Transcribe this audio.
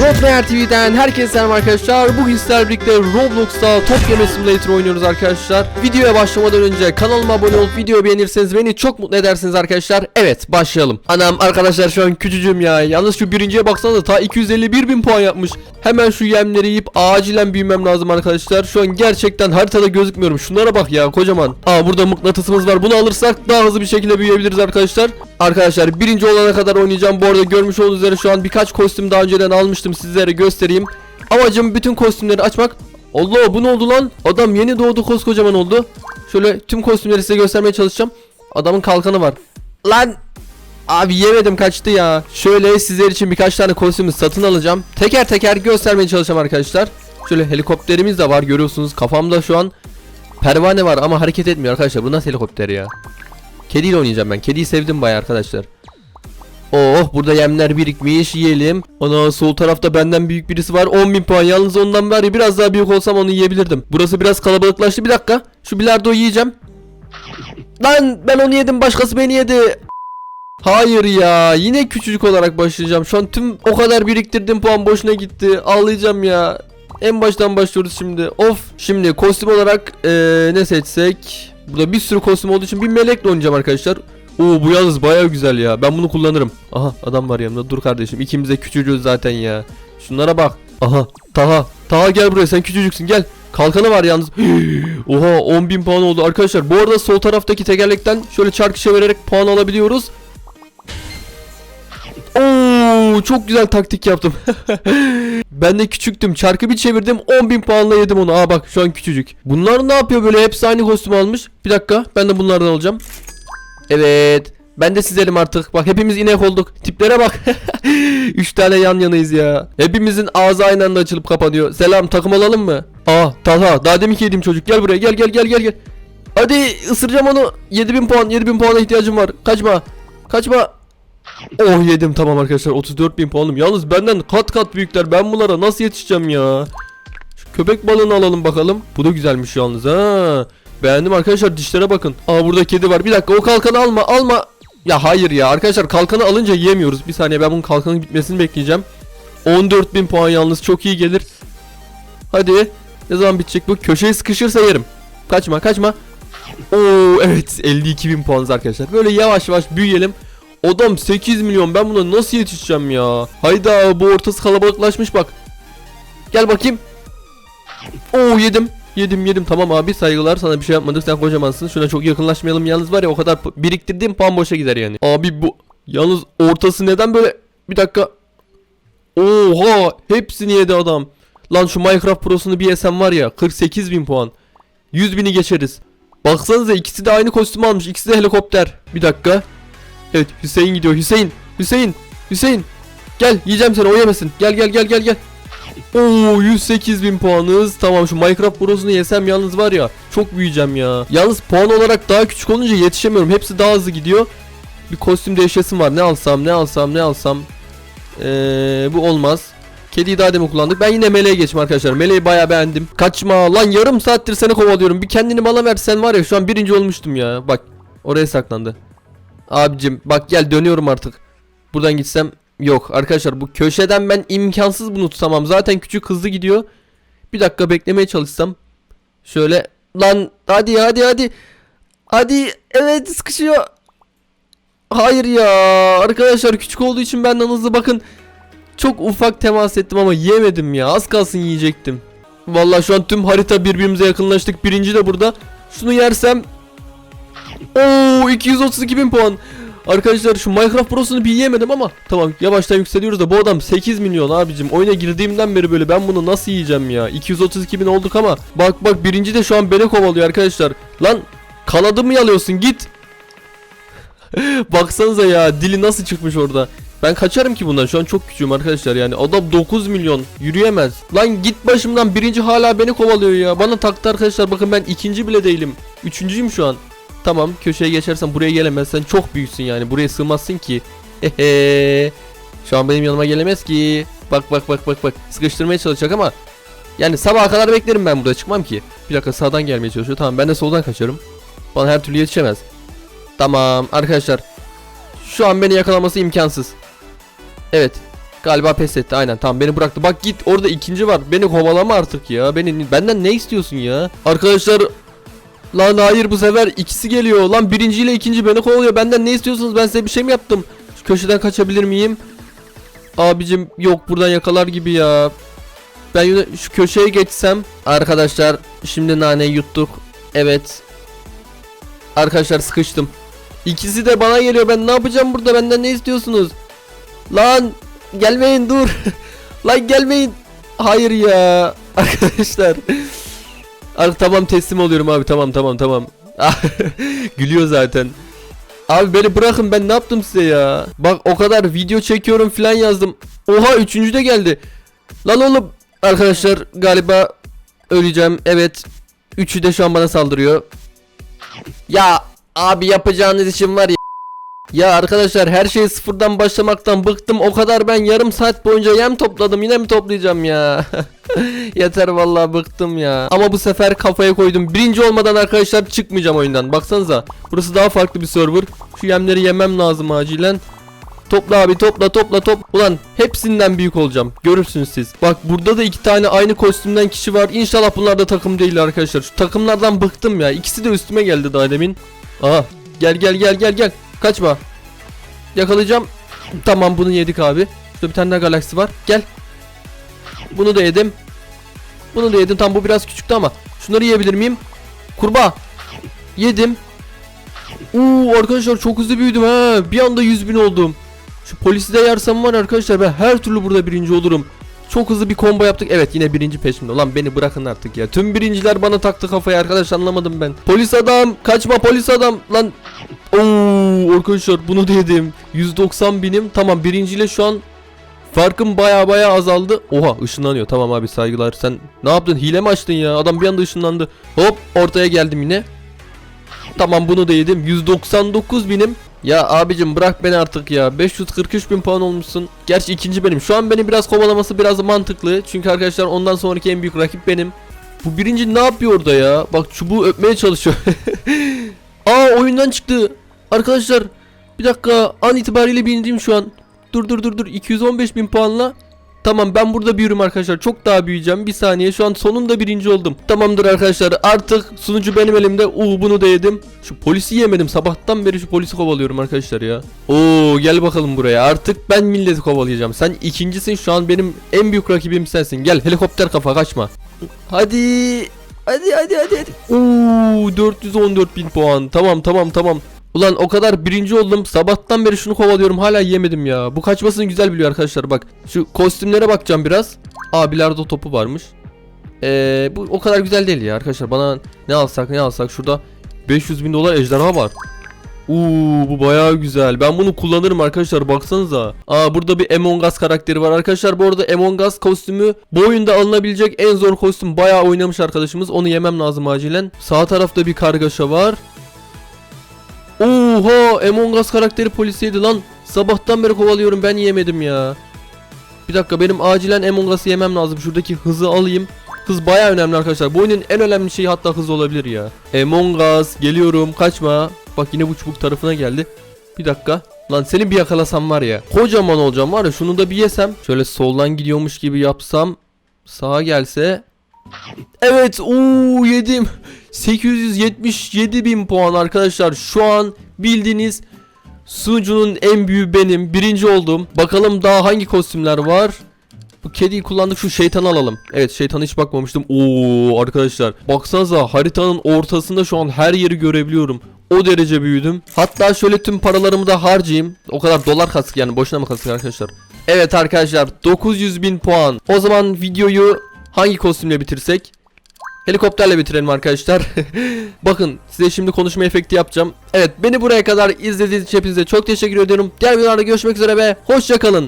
Roadlayer TV'den herkese selam arkadaşlar. Bugün sizlerle birlikte Roblox'ta Top Game Simulator oynuyoruz arkadaşlar. Videoya başlamadan önce kanalıma abone olup videoyu beğenirseniz beni çok mutlu edersiniz arkadaşlar. Evet başlayalım. Anam arkadaşlar şu an küçücüğüm ya. Yalnız şu birinciye baksanıza ta 251 bin puan yapmış. Hemen şu yemleri yiyip acilen büyümem lazım arkadaşlar. Şu an gerçekten haritada gözükmüyorum. Şunlara bak ya kocaman. Aa burada mıknatısımız var. Bunu alırsak daha hızlı bir şekilde büyüyebiliriz arkadaşlar. Arkadaşlar birinci olana kadar oynayacağım. Bu arada görmüş olduğunuz üzere şu an birkaç kostüm daha önceden almıştım sizlere göstereyim. Amacım bütün kostümleri açmak. Allah bu ne oldu lan? Adam yeni doğdu koskocaman oldu. Şöyle tüm kostümleri size göstermeye çalışacağım. Adamın kalkanı var. Lan Abi yemedim kaçtı ya. Şöyle sizler için birkaç tane kostümü satın alacağım. Teker teker göstermeye çalışacağım arkadaşlar. Şöyle helikopterimiz de var görüyorsunuz. Kafamda şu an pervane var ama hareket etmiyor arkadaşlar. Bu nasıl helikopter ya? Kediyle oynayacağım ben. Kediyi sevdim bayağı arkadaşlar. Oh burada yemler birikmiş yiyelim. Ana sol tarafta benden büyük birisi var 10.000 puan yalnız ondan var ya biraz daha büyük olsam onu yiyebilirdim. Burası biraz kalabalıklaştı bir dakika. Şu bilardo yiyeceğim. Lan ben onu yedim başkası beni yedi. Hayır ya yine küçücük olarak başlayacağım. Şu an tüm o kadar biriktirdiğim puan boşuna gitti. Ağlayacağım ya. En baştan başlıyoruz şimdi. Of. Şimdi kostüm olarak eee, ne seçsek? Burada bir sürü kostüm olduğu için bir melekle oynayacağım arkadaşlar. Oo bu yalnız baya güzel ya. Ben bunu kullanırım. Aha adam var yanımda. Dur kardeşim. İkimiz de küçücüğüz zaten ya. Şunlara bak. Aha Taha. Taha gel buraya sen küçücüksün gel. Kalkanı var yalnız. Oha 10.000 puan oldu arkadaşlar. Bu arada sol taraftaki tekerlekten şöyle çarkı çevirerek puan alabiliyoruz. Oo çok güzel taktik yaptım. ben de küçüktüm. Çarkı bir çevirdim. 10.000 puanla yedim onu. Aa bak şu an küçücük. Bunlar ne yapıyor böyle? Hepsi aynı kostüm almış. Bir dakika. Ben de bunlardan alacağım. Evet. Ben de sizelim artık. Bak hepimiz inek olduk. Tiplere bak. Üç tane yan yanayız ya. Hepimizin ağzı aynı anda açılıp kapanıyor. Selam takım alalım mı? Aa Talha. Daha demin ki yediğim çocuk. Gel buraya. Gel gel gel gel gel. Hadi ısıracağım onu. 7000 puan. 7000 puana ihtiyacım var. Kaçma. Kaçma. Oh yedim tamam arkadaşlar 34 bin puanım. Yalnız benden kat kat büyükler. Ben bunlara nasıl yetişeceğim ya? Şu köpek balığını alalım bakalım. Bu da güzelmiş yalnız ha. Beğendim arkadaşlar dişlere bakın. Aa burada kedi var. Bir dakika o kalkanı alma alma. Ya hayır ya arkadaşlar kalkanı alınca yiyemiyoruz. Bir saniye ben bunun kalkanın bitmesini bekleyeceğim. 14 bin puan yalnız çok iyi gelir. Hadi. Ne zaman bitecek bu? Köşeye sıkışırsa yerim. Kaçma kaçma. Oo evet 52 bin puanız arkadaşlar. Böyle yavaş yavaş büyüyelim. Adam 8 milyon ben buna nasıl yetişeceğim ya? Hayda bu ortası kalabalıklaşmış bak. Gel bakayım. Oo yedim. Yedim yedim tamam abi saygılar sana bir şey yapmadık sen kocamansın şuna çok yakınlaşmayalım yalnız var ya o kadar biriktirdiğim puan boşa gider yani. Abi bu yalnız ortası neden böyle bir dakika. Oha hepsini yedi adam. Lan şu Minecraft Pro'sunu bir yesem var ya 48 bin puan. 100 bini geçeriz. Baksanıza ikisi de aynı kostüm almış ikisi de helikopter. Bir dakika. Evet Hüseyin gidiyor. Hüseyin. Hüseyin. Hüseyin. Gel yiyeceğim seni o yemesin. Gel gel gel gel gel. Oo 108 bin puanız. Tamam şu Minecraft Pro'sunu yesem yalnız var ya çok büyüyeceğim ya. Yalnız puan olarak daha küçük olunca yetişemiyorum. Hepsi daha hızlı gidiyor. Bir kostüm değişesim var. Ne alsam ne alsam ne alsam. Ee, bu olmaz. Kediyi daha demin kullandık. Ben yine meleğe geçtim arkadaşlar. Meleği bayağı beğendim. Kaçma lan yarım saattir seni kovalıyorum. Bir kendini bana versen var ya şu an birinci olmuştum ya. Bak oraya saklandı. Abicim bak gel dönüyorum artık. Buradan gitsem yok. Arkadaşlar bu köşeden ben imkansız bunu tutamam. Zaten küçük hızlı gidiyor. Bir dakika beklemeye çalışsam. Şöyle lan hadi hadi hadi. Hadi evet sıkışıyor. Hayır ya arkadaşlar küçük olduğu için benden hızlı bakın. Çok ufak temas ettim ama yemedim ya. Az kalsın yiyecektim. Vallahi şu an tüm harita birbirimize yakınlaştık. Birinci de burada. Şunu yersem Oo 232 bin puan. Arkadaşlar şu Minecraft Pro'sunu bir yiyemedim ama tamam yavaştan yükseliyoruz da bu adam 8 milyon abicim. Oyuna girdiğimden beri böyle ben bunu nasıl yiyeceğim ya? 232 bin olduk ama bak bak birinci de şu an beni kovalıyor arkadaşlar. Lan kanadımı yalıyorsun git. Baksanıza ya dili nasıl çıkmış orada. Ben kaçarım ki bundan şu an çok küçüğüm arkadaşlar yani adam 9 milyon yürüyemez. Lan git başımdan birinci hala beni kovalıyor ya. Bana taktı arkadaşlar bakın ben ikinci bile değilim. Üçüncüyüm şu an. Tamam köşeye geçersen buraya gelemezsen çok büyüksün yani buraya sığmazsın ki. Hehe. Şu an benim yanıma gelemez ki. Bak bak bak bak bak sıkıştırmaya çalışacak ama yani sabaha kadar beklerim ben burada çıkmam ki. Bir dakika sağdan gelmeye çalışıyor. Tamam ben de soldan kaçarım. Bana her türlü yetişemez. Tamam arkadaşlar. Şu an beni yakalaması imkansız. Evet. Galiba pes etti aynen tamam beni bıraktı. Bak git orada ikinci var. Beni kovalama artık ya. Beni benden ne istiyorsun ya? Arkadaşlar Lan hayır bu sefer ikisi geliyor. Lan birinciyle ikinci beni kovalıyor. Benden ne istiyorsunuz? Ben size bir şey mi yaptım? Şu köşeden kaçabilir miyim? Abicim yok buradan yakalar gibi ya. Ben şu köşeye geçsem. Arkadaşlar şimdi nane yuttuk. Evet. Arkadaşlar sıkıştım. İkisi de bana geliyor. Ben ne yapacağım burada? Benden ne istiyorsunuz? Lan gelmeyin dur. Lan gelmeyin. Hayır ya. Arkadaşlar. Abi tamam teslim oluyorum abi tamam tamam tamam. Gülüyor zaten. Abi beni bırakın ben ne yaptım size ya? Bak o kadar video çekiyorum falan yazdım. Oha üçüncü de geldi. Lan oğlum arkadaşlar galiba öleceğim. Evet. Üçü de şu an bana saldırıyor. Ya abi yapacağınız işim var ya. Ya arkadaşlar her şey sıfırdan başlamaktan bıktım. O kadar ben yarım saat boyunca yem topladım. Yine mi toplayacağım ya? Yeter vallahi bıktım ya. Ama bu sefer kafaya koydum. Birinci olmadan arkadaşlar çıkmayacağım oyundan. Baksanıza. Burası daha farklı bir server. Şu yemleri yemem lazım acilen. Topla abi topla topla top. Ulan hepsinden büyük olacağım. Görürsünüz siz. Bak burada da iki tane aynı kostümden kişi var. İnşallah bunlar da takım değil arkadaşlar. Şu takımlardan bıktım ya. İkisi de üstüme geldi daha demin. Aha gel gel gel gel gel. Kaçma. Yakalayacağım. Tamam bunu yedik abi. Şurada bir tane daha galaksi var. Gel. Bunu da yedim. Bunu da yedim. Tam bu biraz küçüktü ama. Şunları yiyebilir miyim? Kurbağa. Yedim. Uuu arkadaşlar çok hızlı büyüdüm ha. Bir anda 100 bin oldum. Şu polisi de yersem var arkadaşlar ben her türlü burada birinci olurum. Çok hızlı bir combo yaptık. Evet yine birinci peşimde. Ulan beni bırakın artık ya. Tüm birinciler bana taktı kafayı arkadaş anlamadım ben. Polis adam kaçma polis adam. Lan Oo arkadaşlar bunu da yedim. 190 binim. Tamam birinciyle şu an farkım baya baya azaldı. Oha ışınlanıyor. Tamam abi saygılar. Sen ne yaptın? Hile mi açtın ya? Adam bir anda ışınlandı. Hop ortaya geldim yine. Tamam bunu da yedim. 199 binim. Ya abicim bırak beni artık ya. 543 bin puan olmuşsun. Gerçi ikinci benim. Şu an beni biraz kovalaması biraz mantıklı. Çünkü arkadaşlar ondan sonraki en büyük rakip benim. Bu birinci ne yapıyor orada ya? Bak çubuğu öpmeye çalışıyor. Aa oyundan çıktı. Arkadaşlar bir dakika an itibariyle birinciyim şu an. Dur dur dur dur 215 bin puanla. Tamam ben burada büyürüm arkadaşlar. Çok daha büyüyeceğim. Bir saniye şu an sonunda birinci oldum. Tamamdır arkadaşlar artık sunucu benim elimde. Uuu bunu da yedim. Şu polisi yemedim. Sabahtan beri şu polisi kovalıyorum arkadaşlar ya. Oo gel bakalım buraya. Artık ben milleti kovalayacağım. Sen ikincisin şu an benim en büyük rakibim sensin. Gel helikopter kafa kaçma. Hadi. Hadi hadi hadi hadi. Oo 414 bin puan. Tamam tamam tamam. Ulan o kadar birinci oldum. Sabahtan beri şunu kovalıyorum. Hala yemedim ya. Bu kaçmasını güzel biliyor arkadaşlar. Bak şu kostümlere bakacağım biraz. Aa bilardo topu varmış. Ee, bu o kadar güzel değil ya arkadaşlar. Bana ne alsak ne alsak şurada 500 bin dolar ejderha var. Uuu bu bayağı güzel. Ben bunu kullanırım arkadaşlar baksanıza. Aa burada bir Among Us karakteri var arkadaşlar. Bu arada Among Us kostümü bu oyunda alınabilecek en zor kostüm. Bayağı oynamış arkadaşımız. Onu yemem lazım acilen. Sağ tarafta bir kargaşa var. Oha Among Us karakteri polisiydi lan. Sabahtan beri kovalıyorum ben yemedim ya. Bir dakika benim acilen Among Us'ı yemem lazım. Şuradaki hızı alayım. Hız baya önemli arkadaşlar. Bu oyunun en önemli şeyi hatta hız olabilir ya. Among Us geliyorum kaçma. Bak yine bu çubuk tarafına geldi. Bir dakika. Lan seni bir yakalasam var ya. Kocaman olacağım var ya şunu da bir yesem. Şöyle soldan gidiyormuş gibi yapsam. Sağa gelse. Evet uuu yedim. 877 bin puan arkadaşlar. Şu an bildiğiniz sunucunun en büyüğü benim. Birinci oldum. Bakalım daha hangi kostümler var. Bu kediyi kullandık şu şeytanı alalım. Evet şeytana hiç bakmamıştım. Oo arkadaşlar baksanıza haritanın ortasında şu an her yeri görebiliyorum. O derece büyüdüm. Hatta şöyle tüm paralarımı da harcayayım. O kadar dolar kasık yani boşuna mı kasık arkadaşlar. Evet arkadaşlar 900 bin puan. O zaman videoyu hangi kostümle bitirsek? Helikopterle bitirelim arkadaşlar. Bakın size şimdi konuşma efekti yapacağım. Evet beni buraya kadar izlediğiniz için hepinize çok teşekkür ediyorum. Diğer videolarda görüşmek üzere ve hoşçakalın.